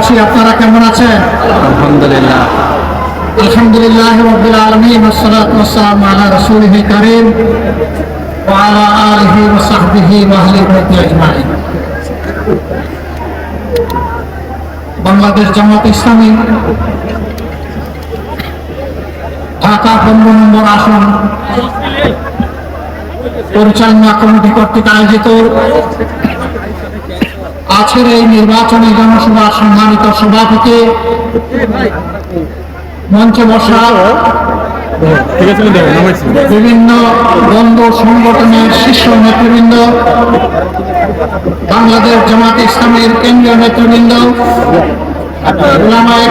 দেশবাসী আপনারা কেমন আছেন আলহামদুলিল্লাহ আলহামদুলিল্লাহ রবিল আলমিন ওসালাম আলা রসুলহি করিম وعلى آله وصحبه وأهل بيته أجمعين বাংলাদেশ জামাত ইসলামী ঢাকা পনেরো নম্বর আসন পরিচালনা কমিটি কর্তৃক আয়োজিত আজকের এই নির্বাচনী জনসভার সম্মানিত সভাপতি, মঞ্চে বসা বিভিন্ন বন্ধু সংগঠনের শীর্ষ নেতৃবৃন্দ, বাংলাদেশ জামাত ইসলামের কেন্দ্রীয় নেতৃবৃন্দ ওলামায়ে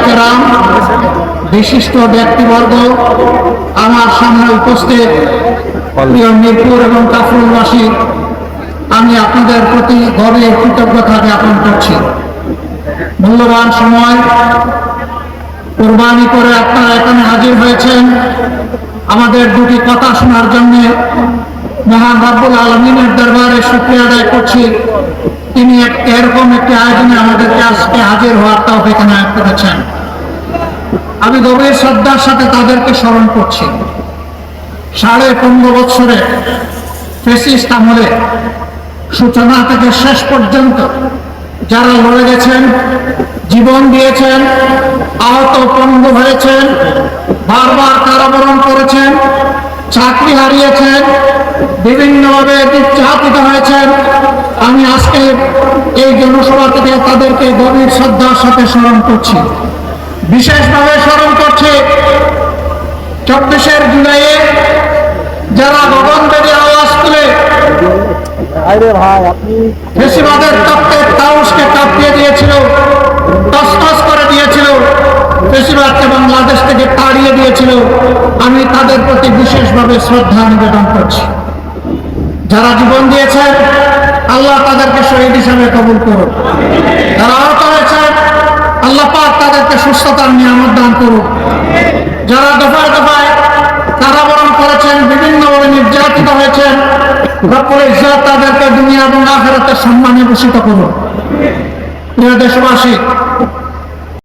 বিশিষ্ট ব্যক্তিবর্গ, আমার সামনে উপস্থিত প্রিয় মিরপুর এবং কাফরুলবাসী আমি আপনাদের প্রতি গভীর কৃতজ্ঞতা জ্ঞাপন করছি। মূল্যবান সময় কোরবানি করে আপনারা এখানে হাজির হয়েছেন। আমাদের দুটি কথা শোনার জন্য মহান রাব্বুল আলমিনের দরবারে শুক্রিয়া আদায় করছি। তিনি এরকম একটি আয়োজনে আমাদেরকে আজকে হাজির হওয়ার তাও এখানে করেছেন। আমি গভীর শ্রদ্ধার সাথে তাদেরকে স্মরণ করছি। সাড়ে পনেরো বছরে ফেসিস্ট আমলে সূচনা থেকে শেষ পর্যন্ত যারা লড়ে গেছেন, জীবন দিয়েছেন, আহত পঙ্গ হয়েছেন বারবার কারাবরণ করেছেন, চাকরি হারিয়েছেন, বিভিন্নভাবে নির্যাতিত হয়েছেন, আমি আজকে এই জনসভা থেকে তাদেরকে গভীর শ্রদ্ধার সাথে স্মরণ করছি। বিশেষভাবে স্মরণ করছি, চব্বিশের জুলাইয়ে ফেসিবাদের তত্ত্বের তাউসকে কাঁপিয়ে দিয়েছিল, তসতস করে দিয়েছিল। বাংলাদেশ থেকে তাড়িয়ে দিয়েছিল। আমি তাদের প্রতি বিশেষভাবে শ্রদ্ধা নিবেদন করছি। যারা জীবন দিয়েছেন আল্লাহ তাদেরকে শহীদ হিসাবে কবুল করুন যারা আহত হয়েছেন আল্লাহ পাক তাদেরকে সুস্থতার নিয়ামত দান করুন যারা দফায় দফায় কারাবরণ করেছেন বিভিন্নভাবে নির্যাতিত হয়েছেন রব্বুল ইজ্জত তাদেরকে দুনিয়া এবং আখেরাতে সম্মানে ভূষিত করুন প্রিয় দেশবাসী